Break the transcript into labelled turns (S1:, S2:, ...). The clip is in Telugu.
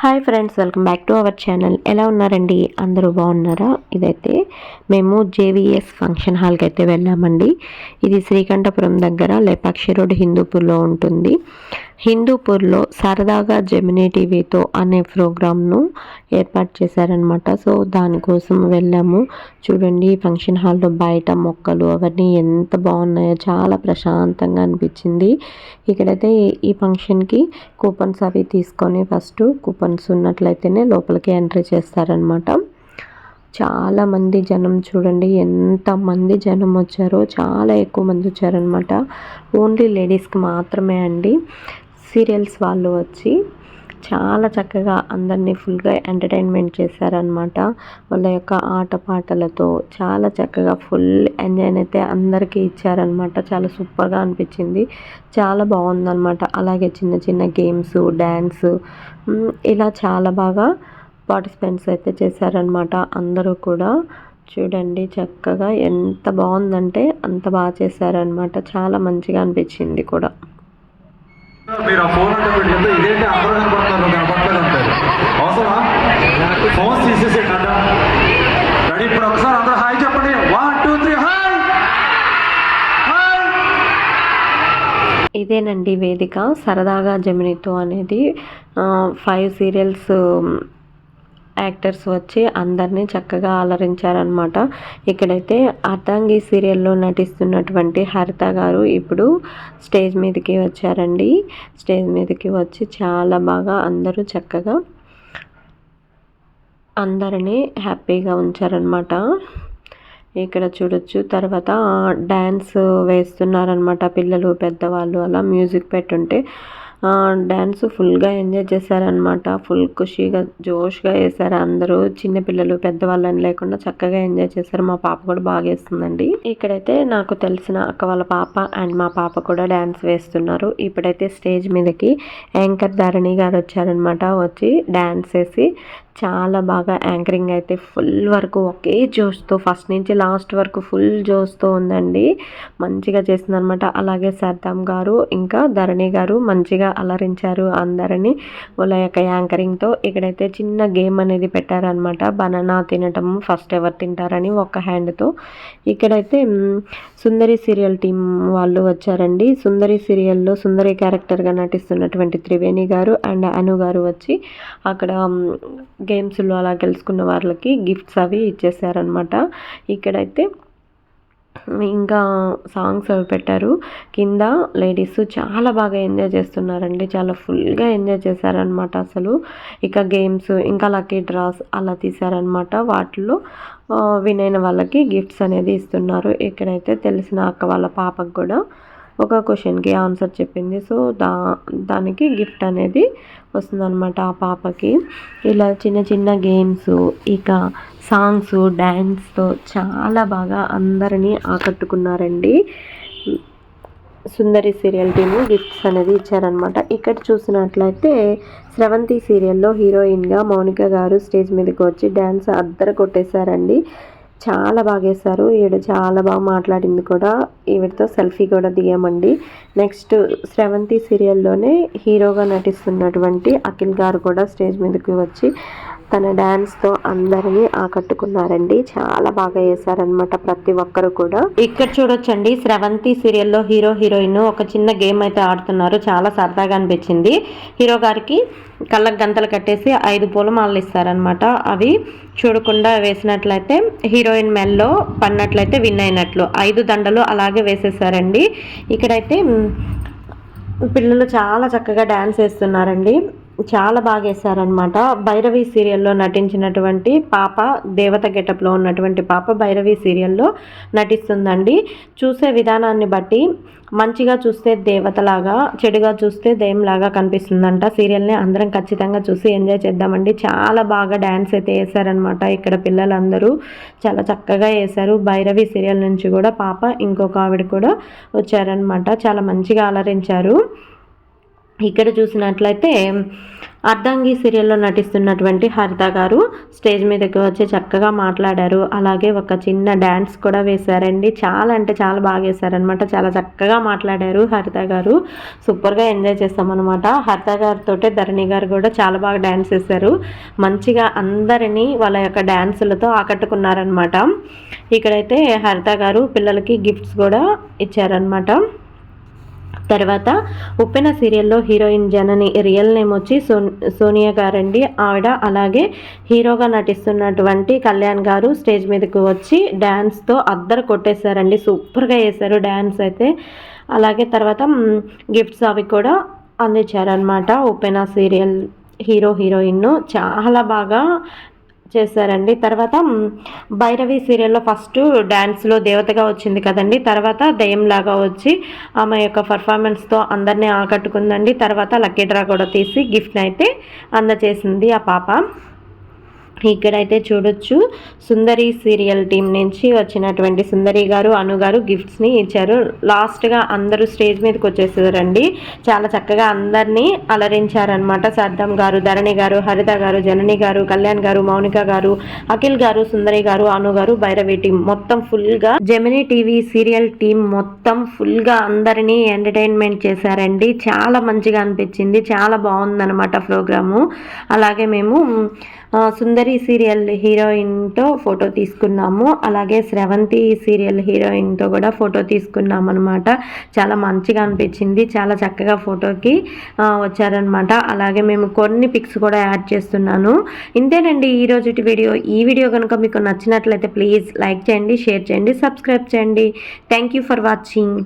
S1: Hi friends welcome back to our channel. ఎలా ఉన్నారండి? అందరూ బాగున్నారా? ఇదైతే మేము జేవిఎస్ ఫంక్షన్ హాల్కి అయితే వెళ్ళామండి. ఇది శ్రీకంఠపురం దగ్గర లేపాక్షి రోడ్ హిందూపూర్లో ఉంటుంది. హిందూపూర్లో సరదాగా జెమినీ టీవీతో అనే ప్రోగ్రామ్ను ఏర్పాటు చేశారనమాట సో దానికోసం వెళ్ళాము. చూడండి ఫంక్షన్ హాల్లో బయట మొక్కలు అవన్నీ ఎంత బాగున్నాయో చాలా ప్రశాంతంగా అనిపించింది. ఇక్కడైతే ఈ ఫంక్షన్కి కూపన్స్ అవి తీసుకొని ఫస్ట్ కూపన్స్ ఉన్నట్లయితేనే లోపలికి ఎంట్రీ చేస్తారనమాట చాలామంది జనం చూడండి ఎంతమంది జనం వచ్చారో చాలా ఎక్కువ మంది వచ్చారనమాట ఓన్లీ లేడీస్కి మాత్రమే అండి. సీరియల్స్ వాళ్ళు వచ్చి చాలా చక్కగా అందరినీ ఫుల్గా ఎంటర్టైన్మెంట్ చేశారనమాట వాళ్ళ యొక్క ఆటపాటలతో చాలా చక్కగా ఫుల్ ఎంజాయ్ అయితే అందరికీ ఇచ్చారనమాట చాలా సూపర్గా అనిపించింది. చాలా బాగుందనమాట అలాగే చిన్న చిన్న గేమ్స్ డ్యాన్స్ ఇలా చాలా బాగా పార్టిసిపెంట్స్ అయితే చేశారనమాట అందరూ కూడా చూడండి చక్కగా ఎంత బాగుందంటే అంత బాగా చేశారనమాట చాలా మంచిగా అనిపించింది కూడా.
S2: ఆ ఫోన్ చెప్తే ఇదేంటి అందరూ కనపడుతున్నారు నువ్వు కనపడలేదు అంటారు. అవసరమా? ఫోన్స్ తీసేసే కదా రెడీ ఇప్పుడు ఒకసారి అందరూ హాయ్ చెప్పండి. One two three hi!
S1: ఇదేనండి వేదిక. సరదాగా జమినితో అనేది ఫైవ్ సీరియల్స్ యాక్టర్స్ వచ్చి అందరినీ చక్కగా అలరించారనమాట ఇక్కడైతే అర్ధాంగి సీరియల్లో నటిస్తున్నటువంటి హరిత గారు ఇప్పుడు స్టేజ్ మీదకి వచ్చారండి. స్టేజ్ మీదకి వచ్చి చాలా బాగా అందరూ చక్కగా అందరినీ హ్యాపీగా ఉంచారనమాట ఇక్కడ చూడొచ్చు తర్వాత డ్యాన్స్ వేస్తున్నారనమాట పిల్లలు పెద్దవాళ్ళు అలా మ్యూజిక్ పెట్టుంటే. డ్యాన్స్ ఫుల్గా ఎంజాయ్ చేశారనమాట ఫుల్ ఖుషీగా జోష్గా వేశారు అందరూ. చిన్నపిల్లలు పెద్దవాళ్ళని లేకుండా చక్కగా ఎంజాయ్ చేశారు. మా పాప కూడా బాగా వేస్తుందండి. ఇక్కడైతే నాకు తెలిసిన అక్క వాళ్ళ పాప అండ్ మా పాప కూడా డ్యాన్స్ వేస్తున్నారు. ఇప్పుడైతే స్టేజ్ మీదకి యాంకర్ ధరణి గారు వచ్చారనమాట వచ్చి డ్యాన్స్ వేసి చాలా బాగా యాంకరింగ్ అయితే ఫుల్ వరకు ఒకే జోష్తో ఫస్ట్ నుంచి లాస్ట్ వరకు ఫుల్ జోష్తో ఉందండి. మంచిగా చేసిందనమాట అలాగే సర్దాం గారు ఇంకా ధరణి గారు మంచిగా అలరించారు అందరినీ. వాళ్ళ యొక్క యాంకరింగ్తో ఇక్కడైతే చిన్న గేమ్ అనేది పెట్టారనమాట బనానా తినటం ఫస్ట్ ఎవరు తింటారని ఒక హ్యాండ్తో. ఇక్కడైతే సుందరి సీరియల్ టీం వాళ్ళు వచ్చారండి. సుందరి సీరియల్లో సుందరి క్యారెక్టర్గా నటిస్తున్నటువంటి త్రివేణి గారు అండ్ అను గారు వచ్చి అక్కడ గేమ్స్లో అలా గెలుచుకున్న వాళ్ళకి గిఫ్ట్స్ అవి ఇచ్చేసారనమాట ఇక్కడైతే ఇంకా సాంగ్స్ అవి పెట్టారు. కింద లేడీస్ చాలా బాగా ఎంజాయ్ చేస్తున్నారండి. చాలా ఫుల్గా ఎంజాయ్ చేశారనమాట అసలు. ఇక గేమ్స్ ఇంకా లక్కీ డ్రాస్ అలా తీశారనమాట వాటిలో విన్ అయిన వాళ్ళకి గిఫ్ట్స్ అనేది ఇస్తున్నారు. ఇక్కడైతే తెలిసిన అక్క వాళ్ళ పాపకు కూడా. ఒక క్వశ్చన్కి ఆన్సర్ చెప్పింది. సో దా దానికి గిఫ్ట్ అనేది వస్తుందన్నమాట ఆ పాపకి. ఇలా చిన్న చిన్న గేమ్స్ ఇక సాంగ్స్ డ్యాన్స్తో చాలా బాగా అందరినీ ఆకట్టుకున్నారండి. సుందరి సీరియల్ టీము గిఫ్ట్స్ అనేది ఇచ్చారనమాట ఇక్కడ చూసినట్లయితే స్రవంతి సీరియల్లో హీరోయిన్గా మౌనిక గారు స్టేజ్ మీదకి వచ్చి డ్యాన్స్ అద్దర కొట్టేశారండి. చాలా బాగా వేశారు ఈవిడ చాలా బాగా మాట్లాడింది కూడా. ఈవిడతో సెల్ఫీ కూడా దిగామండి. నెక్స్ట్ శ్రవంతి సీరియల్లోనే హీరోగా నటిస్తున్నటువంటి అఖిల్ గారు కూడా స్టేజ్ మీదకి వచ్చి తన డ్యాన్స్తో అందరినీ ఆకట్టుకున్నారండి. చాలా బాగా వేశారనమాట ప్రతి ఒక్కరు కూడా. ఇక్కడ చూడొచ్చండి స్రవంతి సీరియల్లో హీరో హీరోయిన్ ఒక చిన్న గేమ్ అయితే ఆడుతున్నారు. చాలా సరదాగా అనిపించింది. హీరో గారికి కళ్ళకు గంతలు కట్టేసి ఐదు పూలమాలలు ఇస్తారనమాట అవి చూడకుండా వేసినట్లయితే హీరోయిన్ మెల్లో పన్నట్లయితే విన్ అయినట్లు. ఐదు దండలు అలాగే వేసేసారండి. ఇక్కడైతే పిల్లలు చాలా చక్కగా డ్యాన్స్ వేస్తున్నారండి చాలా బాగా వేశారనమాట భైరవి సీరియల్లో నటించినటువంటి పాప దేవత గెటప్లో ఉన్నటువంటి పాప భైరవి సీరియల్లో నటిస్తుందండి. చూసే విధానాన్ని బట్టి మంచిగా చూస్తే దేవతలాగా చెడుగా చూస్తే దెయ్యంలాగా కనిపిస్తుందంట. సీరియల్ని అందరం ఖచ్చితంగా చూసి ఎంజాయ్ చేద్దామండి. చాలా బాగా డ్యాన్స్ అయితే వేశారనమాట ఇక్కడ పిల్లలందరూ. చాలా చక్కగా వేశారు. భైరవి సీరియల్ నుంచి కూడా పాప ఇంకొక ఆవిడ కూడా వచ్చారనమాట చాలా మంచిగా అలరించారు. ఇక్కడ చూసినట్లయితే అర్ధాంగి సీరియల్లో నటిస్తున్నటువంటి హరిత గారు స్టేజ్ మీదకి వచ్చి చక్కగా మాట్లాడారు. అలాగే ఒక చిన్న డ్యాన్స్ కూడా వేశారండి. చాలా అంటే చాలా బాగా వేశారనమాట చాలా చక్కగా మాట్లాడారు హరిత గారు. సూపర్గా ఎంజాయ్ చేస్తామన్నమాట. హరిత గారితో ధరణి గారు కూడా చాలా బాగా డ్యాన్స్ వేశారు. మంచిగా అందరినీ వాళ్ళ యొక్క డ్యాన్సులతో ఆకట్టుకున్నారనమాట ఇక్కడైతే హరిత గారు పిల్లలకి గిఫ్ట్స్ కూడా ఇచ్చారనమాట తర్వాత ఉప్పెన సీరియల్లో హీరోయిన్ జనని రియల్ నేమ్ వచ్చి సో సోనియా గారండి. ఆవిడ అలాగే హీరోగా నటిస్తున్నటువంటి కళ్యాణ్ గారు స్టేజ్ మీదకు వచ్చి డ్యాన్స్తో అద్దరు కొట్టేశారండి. సూపర్గా వేశారు డ్యాన్స్ అయితే. అలాగే తర్వాత గిఫ్ట్స్ అవి కూడా అందించారనమాట ఉప్పెన సీరియల్ హీరో హీరోయిన్ చాలా బాగా చేశారండి. తర్వాత భైరవి సీరియల్లో ఫస్ట్ డ్యాన్స్లో దేవతగా వచ్చింది కదండి. తర్వాత దయ్యంలాగా వచ్చి ఆమె యొక్క పర్ఫార్మెన్స్తో అందరినీ ఆకట్టుకుందండి. తర్వాత లక్కీ డ్రా కూడా తీసి గిఫ్ట్ని అయితే అందచేసింది ఆ పాప. ఇక్కడైతే చూడొచ్చు. సుందరి సీరియల్ టీం నుంచి వచ్చినటువంటి సుందరి గారు అను గారు గిఫ్ట్స్ని ఇచ్చారు. లాస్ట్గా అందరూ స్టేజ్ మీదకి వచ్చేసారండి. చాలా చక్కగా అందరినీ అలరించారనమాట సర్దం గారు ధరణి గారు హరిత గారు జనని గారు కళ్యాణ్ గారు మౌనిక గారు అఖిల్ గారు సుందరి గారు అను గారు భైరవి టీం మొత్తం ఫుల్గా జెమినీ టీవీ సీరియల్ టీం మొత్తం ఫుల్గా అందరినీ ఎంటర్టైన్మెంట్ చేశారండి. చాలా మంచిగా అనిపించింది. చాలా బాగుందనమాట ప్రోగ్రాము. అలాగే మేము సుందరి సుందరి సీరియల్ హీరోయిన్తో ఫోటో తీసుకున్నాము. అలాగే స్రవంతి సీరియల్ హీరోయిన్తో కూడా ఫోటో తీసుకున్నాం అనమాట చాలా మంచిగా అనిపించింది. చాలా చక్కగా ఫోటోకి వచ్చారనమాట అలాగే మేము కొన్ని పిక్స్ కూడా యాడ్ చేస్తున్నాను. ఇంతేనండి ఈ రోజుటి వీడియో. ఈ వీడియో కనుక మీకు నచ్చినట్లయితే ప్లీజ్ లైక్ చేయండి షేర్ చేయండి సబ్స్క్రైబ్ చేయండి. Thank you for watching.